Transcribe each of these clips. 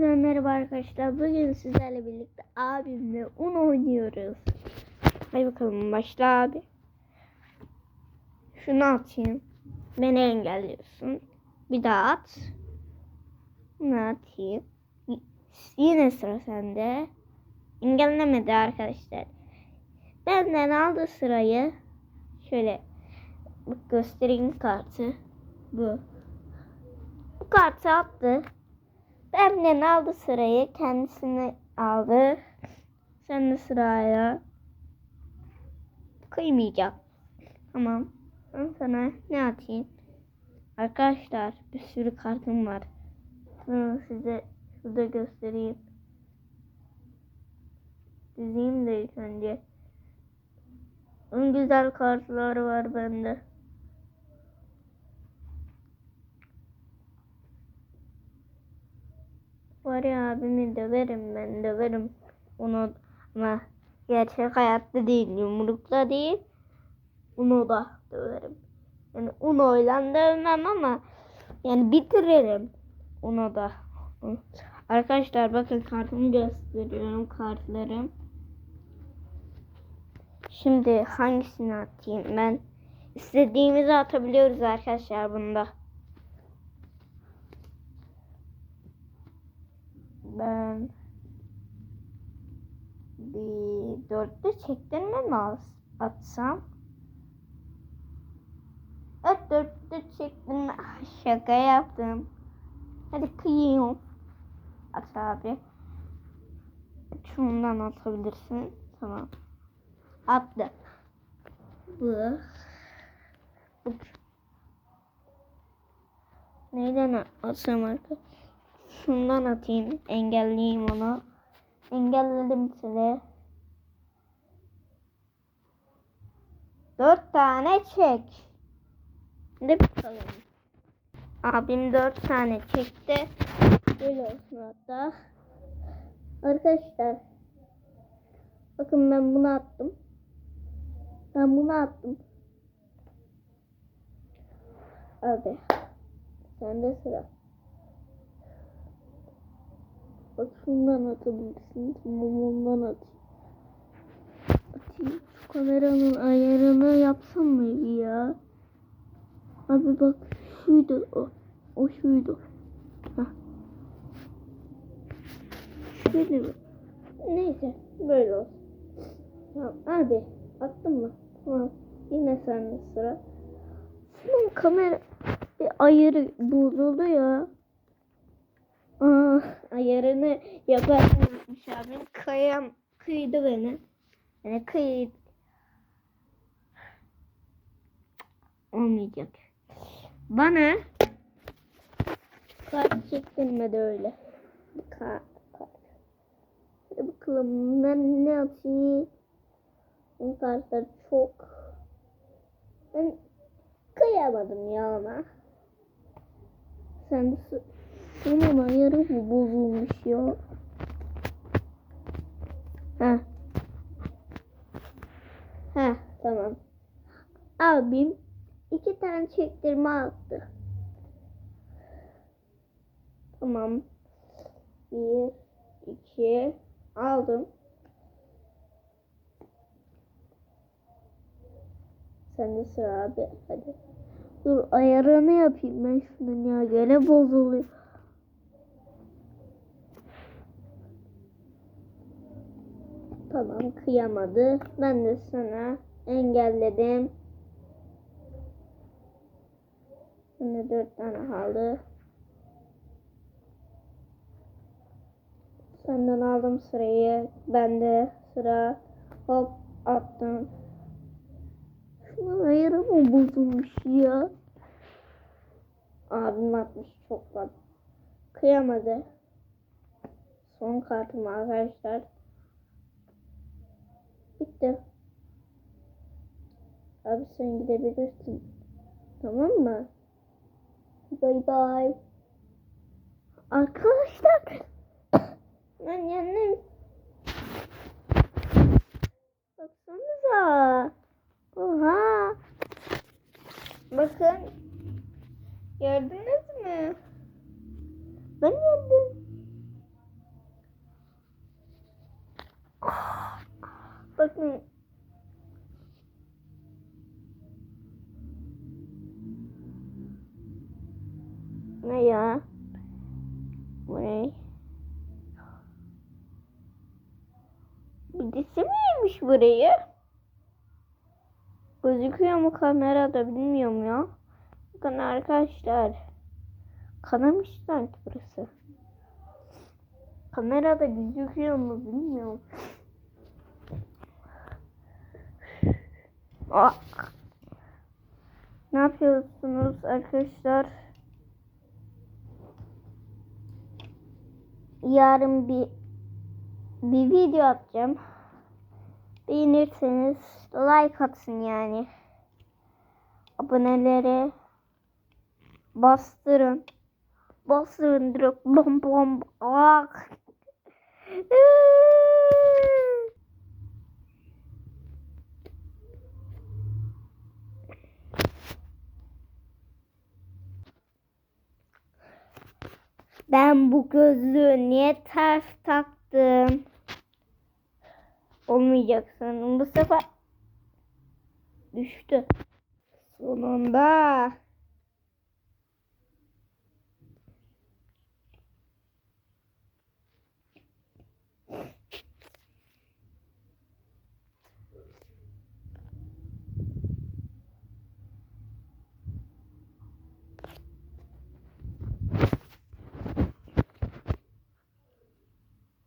Merhaba arkadaşlar. Bugün sizlerle birlikte abimle un oynuyoruz. Hadi bakalım başla abi. Şunu atayım. Beni engelliyorsun. Bir daha at. Bunu atayım. Yine sıra sende. Engellemedi arkadaşlar. Benden aldı sırayı. Şöyle göstereyim kartı. Bu. Bu kartı attı. Benden aldı sırayı. Kendisini aldı. Sen de sıraya. Kıymayacak. Tamam. Ben sana ne atayım? Arkadaşlar bir sürü kartım var. Bunu size şurada göstereyim. Dizeyim de ilk önce. En güzel kartlar var bende. Var ya abimi döverim ben döverim. Onu ama gerçek hayatta değil yumrukla değil. Onu da döverim. Yani Uno'yla dövmem ama yani bitiririm. Onu da. Arkadaşlar bakın kartımı gösteriyorum kartlarım. Şimdi hangisini atayım ben? İstediğimizi atabiliyoruz arkadaşlar bunda. Ben bir dörtlü çektirme mi atsam? Evet dörtlü çektirme. Ah, Şaka yaptım. Hadi kıyıyorum. At abi. Şundan atabilirsin. Tamam. Attı. Bu. Bu. Neyden atsam arkadaşlar? Şundan atayım. Engelleyeyim onu. Engelledim size. Dört tane çek. Hadi bakalım. Abim dört tane çekti. Böyle olsun hatta. Arkadaşlar. Bakın ben bunu attım. Ben bunu attım. Abi. Sende sıra. Bak şundan atabilirsin. Tamam ondan at. Atayım. Şu kameranın ayarını yapsam mı ya? Abi bak şuydu o. O şuydu. Hah. Şöyle mi? Neyse böyle olsun. Tamam abi attın mı? Tamam. Yine sende sıra. Şunun kamera bir ayarı bozuldu ya. Aa, ayarını yaparken yapmış abim. Kıyam, kıydı beni. Yani kıydı. Olmayacak. Bana kart çektirmedi öyle. Kart, kart. Hadi bakalım ben ne atayım? Bu kartlar çok. Ben kıyamadım ya ona. Sen de bunun ayarı mı bozulmuş ya? Ha. Ha tamam. Abim iki tane çektirme attı. Tamam. Bir, iki, aldım. Sen de sıra abi. Hadi. Dur ayarını yapayım ben şunun ya. Gene bozuluyor. Tamam kıyamadı. Ben de sana engelledim. Şimdi dört tane kaldı. Senden aldım sırayı. Ben de sıra hop attım. Şunun ayarı mı bozulmuş ya? Abim atmış çok var. Kıyamadı. Son kartım arkadaşlar. Bitti. Abi sen gidebilirsin. Tamam mı? Bay bay. Arkadaşlar. Ben yendim. Baksanıza. Oha. Bakın. Gördünüz mü? Ben yendim. Birisi miymiş burayı? Gözüküyor mu kamerada bilmiyorum ya. Bakın arkadaşlar. Kanamış sanki burası. Kamerada gözüküyor mu bilmiyorum. Aa. Ne yapıyorsunuz arkadaşlar? Yarın bir bir video atacağım. Beğenirseniz like atın yani. Abonelere bastırın. Bastırın direkt bom bom. Ah. Ben bu gözlüğü niye ters taktım? Olmayacak sanırım. Bu sefer düştü. Sonunda.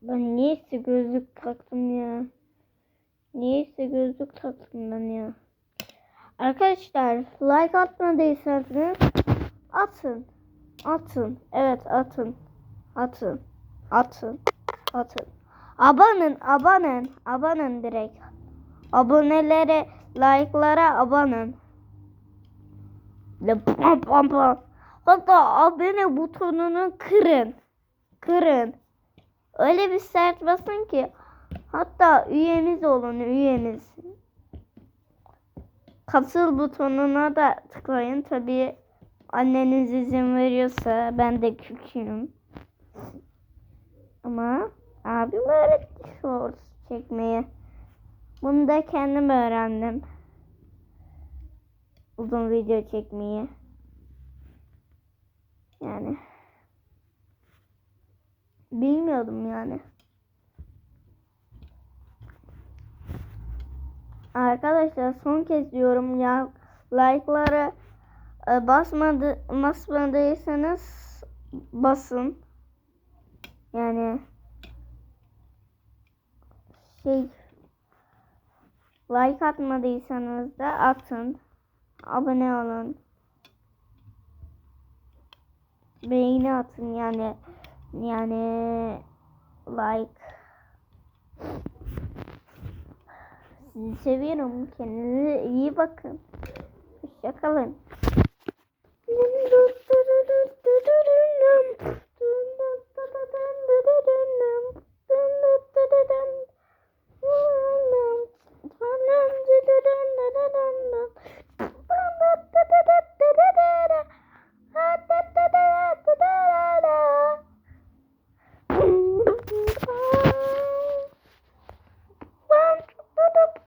Ben niyeyse gözlük taktım ya. Niyeyse gözlük taktım ben ya. Arkadaşlar like atmadıysanız atın. Atın. Evet atın. Atın. Atın. Atın. Abanın. Abanın. Abanın direkt. Abonelere, like'lara abanın. Pam pam pam. Hatta abone butonunu kırın. Kırın. Öyle bir sert basın ki hatta üyemiz olun üyemiz. Katıl butonuna da tıklayın. Tabi anneniz izin veriyorsa ben de küçüğüm. Ama abim öğretti shorts çekmeyi. Bunu da kendim öğrendim. Uzun video çekmeyi. Yani bilmiyordum yani. Arkadaşlar son kez diyorum ya like'lara e, basmadı basmadıysanız basın. Yani şey like atmadıysanız da atın. Abone olun. Beğeni atın yani yani like Sizi seviyorum. Kendinize iyi bakın. Hoşçakalın.